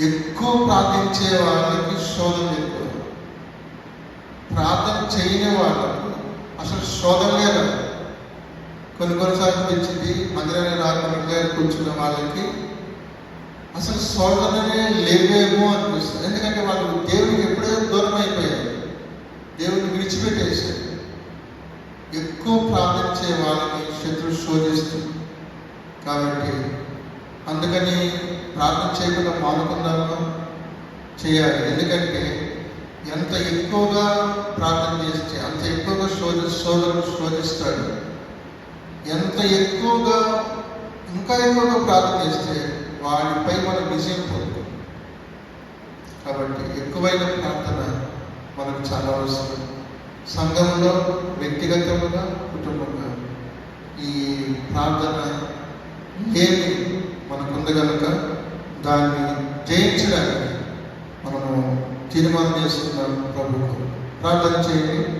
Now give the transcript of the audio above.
ఎక్కువ ప్రార్థించే వాళ్ళకి శోధన ఎక్కువ ప్రార్థన చేయని వాళ్ళకు అసలు శోధన లేదు. కొన్ని కొన్నిసార్లు పెంచింది మందిరాన్ని రాకుండా కూర్చున్న వాళ్ళకి అసలు శోధననే లేవేమో అనిపిస్తుంది. ఎందుకంటే వాళ్ళు దేవునికి ఎప్పుడో దూరం అయిపోయారు. దేవుడిని విడిచిపెట్టేశారు. ఎక్కువ ప్రార్థించే వాళ్ళని శత్రువు శోధిస్తుంది. కాబట్టి అందుకని ప్రార్థన చేయకుండా మానుకుందాము చేయాలి. ఎందుకంటే ఎంత ఎక్కువగా ప్రార్థన చేస్తే అంత ఎక్కువగా శోధ శోధన శోధిస్తాడు. ఎంత ఎక్కువగా ఇంకా ఎక్కువగా ప్రార్థన చేస్తే వాడిపై మనం విజయం పొందుతాం. కాబట్టి ఎక్కువైన ప్రార్థన మనకు చాలా అవసరం. సంఘంలో వ్యక్తిగతంగా కుటుంబంగా ఈ ప్రార్థన ఏమి మనకుంది కనుక దాన్ని జయించడానికి మనము తీర్మానం చేసుకున్నాం ప్రభుత్వం ప్రార్థన చేయండి.